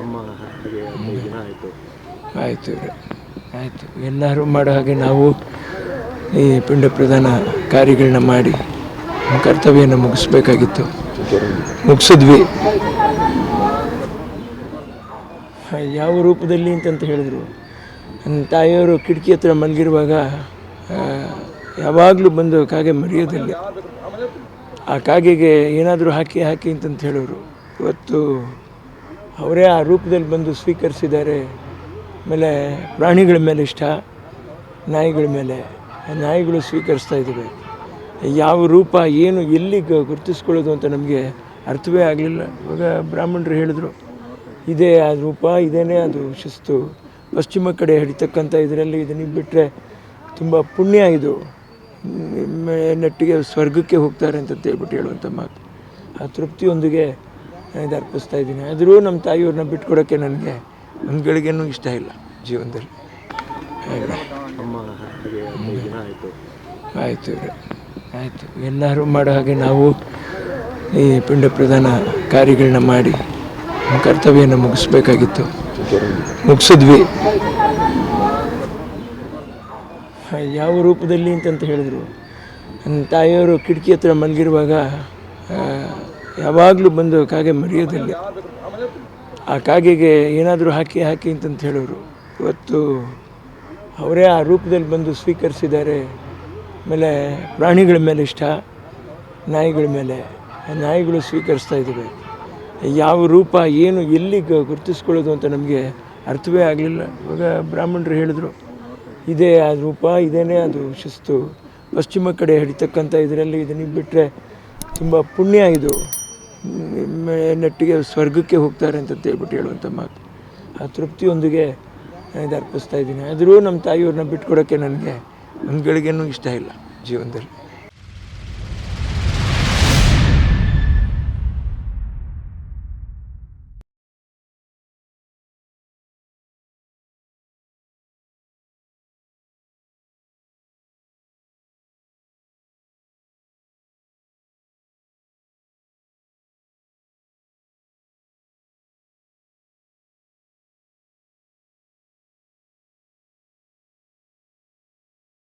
ಅಮ್ಮ ಆಯಿತು. ಆಯಿತು. ಆಯಿತು ಎಲ್ಲರೂ ಮಾಡೋ ಹಾಗೆ ನಾವು ಈ ಪಿಂಡ ಪ್ರಧಾನ ಕಾರ್ಯಗಳನ್ನ ಮಾಡಿ ಕರ್ತವ್ಯನ ಮುಗಿಸ್ಬೇಕಾಗಿತ್ತು. ಮುಗಿಸಿದ್ವಿ. ಯಾವ ರೂಪದಲ್ಲಿ ಅಂತಂತ ಹೇಳಿದ್ರು. ನನ್ನ ತಾಯಿಯವರು ಕಿಟಕಿ ಹತ್ರ ಮಲಗಿರುವಾಗ ಯಾವಾಗಲೂ ಬಂದು ಕಾಗೆ ಮರೆಯೋದಿಲ್ಲ. ಆ ಕಾಗೆಗೆ ಏನಾದರೂ ಹಾಕಿ ಹಾಕಿ ಅಂತಂತ ಹೇಳೋರು ಇವತ್ತು ಅವರೇ ಆ ರೂಪದಲ್ಲಿ ಬಂದು ಸ್ವೀಕರಿಸಿದ್ದಾರೆ. ಆಮೇಲೆ ಪ್ರಾಣಿಗಳ ಮೇಲೆ ಇಷ್ಟ, ನಾಯಿಗಳ ಮೇಲೆ. ನಾಯಿಗಳು ಸ್ವೀಕರಿಸ್ತಾ ಇದ್ದಾವೆ. ಯಾವ ರೂಪ, ಏನು, ಎಲ್ಲಿ ಗುರುತಿಸ್ಕೊಳ್ಳೋದು ಅಂತ ನಮಗೆ ಅರ್ಥವೇ ಆಗಲಿಲ್ಲ. ಇವಾಗ ಬ್ರಾಹ್ಮಣರು ಹೇಳಿದ್ರು, ಇದೇ ಆ ರೂಪ ಇದೇ ಅದು ಶಿಸ್ತು. ಪಶ್ಚಿಮ ಕಡೆ ಹಿಡಿತಕ್ಕಂಥ ಇದರಲ್ಲಿ ಇದನ್ನು ಬಿಟ್ಟರೆ ತುಂಬ ಪುಣ್ಯ ಇದು. ನೆಟ್ಟಿಗೆ ಸ್ವರ್ಗಕ್ಕೆ ಹೋಗ್ತಾರೆ ಅಂತ ಹೇಳ್ಬಿಟ್ಟು ಹೇಳುವಂಥ ಮಾತು. ಆ ತೃಪ್ತಿಯೊಂದಿಗೆ ಇದು ಅರ್ಪಿಸ್ತಾ ಇದ್ದೀನಿ. ಆದರೂ ನಮ್ಮ ತಾಯಿಯವ್ರನ್ನ ಬಿಟ್ಕೊಡೋಕ್ಕೆ ನನಗೆ ಒಂದು ಗಳಿಗೆನೂ ಇಷ್ಟ ಇಲ್ಲ ಜೀವನದಲ್ಲಿ. ಆಯಿತು ಆಯಿತು. ಎಲ್ಲರೂ ಮಾಡೋ ಹಾಗೆ ನಾವು ಈ ಪಿಂಡ ಪ್ರಧಾನ ಕಾರ್ಯಗಳನ್ನ ಮಾಡಿ ಕರ್ತವ್ಯನ ಮುಗಿಸ್ಬೇಕಾಗಿತ್ತು. ಮುಗಿಸಿದ್ವಿ. ಯಾವ ರೂಪದಲ್ಲಿ ಅಂತಂತ ಹೇಳಿದ್ರು. ನನ್ನ ತಾಯಿಯವರು ಕಿಟಕಿ ಹತ್ರ ಮಲಗಿರುವಾಗ ಯಾವಾಗಲೂ ಬಂದು ಕಾಗೆ ಮರೆಯೋದಿಲ್ಲ. ಆ ಕಾಗೆಗೆ ಏನಾದರೂ ಹಾಕಿ ಹಾಕಿ ಅಂತಂತ ಹೇಳೋರು. ಇವತ್ತು ಅವರೇ ಆ ರೂಪದಲ್ಲಿ ಬಂದು ಸ್ವೀಕರಿಸಿದ್ದಾರೆ. ಆಮೇಲೆ ಪ್ರಾಣಿಗಳ ಮೇಲೆ ಇಷ್ಟ, ನಾಯಿಗಳ ಮೇಲೆ. ನಾಯಿಗಳು ಸ್ವೀಕರಿಸ್ತಾ ಇದ್ದಾವೆ ಯಾವ ರೂಪ, ಏನು, ಎಲ್ಲಿ ಗುರುತಿಸ್ಕೊಳ್ಳೋದು ಅಂತ ನಮಗೆ ಅರ್ಥವೇ ಆಗಲಿಲ್ಲ. ಇವಾಗ ಬ್ರಾಹ್ಮಣರು ಹೇಳಿದ್ರು, ಇದೇ ಆ ರೂಪ, ಇದೇನೇ ಅದು ಶಿಸ್ತು. ಪಶ್ಚಿಮ ಕಡೆ ಹಿಡಿತಕ್ಕಂಥ ಇದರಲ್ಲಿ ಇದನ್ನು ಬಿಟ್ಟರೆ ತುಂಬ ಪುಣ್ಯ ಇದು. ನೆಟ್ಟಿಗೆ ಸ್ವರ್ಗಕ್ಕೆ ಹೋಗ್ತಾರೆ ಅಂತ ಹೇಳ್ಬಿಟ್ಟು ಹೇಳುವಂಥ ಮಾತು. ಆ ತೃಪ್ತಿಯೊಂದಿಗೆ ಇದು ಅರ್ಪಿಸ್ತಾ ಇದ್ದೀನಿ. ಆದರೂ ನಮ್ಮ ತಾಯಿಯವ್ರನ್ನ ಬಿಟ್ಕೊಡೋಕ್ಕೆ ನನಗೆ ಒಂದು ಗಳಿಗೆನೂ ಇಷ್ಟ ಇಲ್ಲ ಜೀವನದಲ್ಲಿ.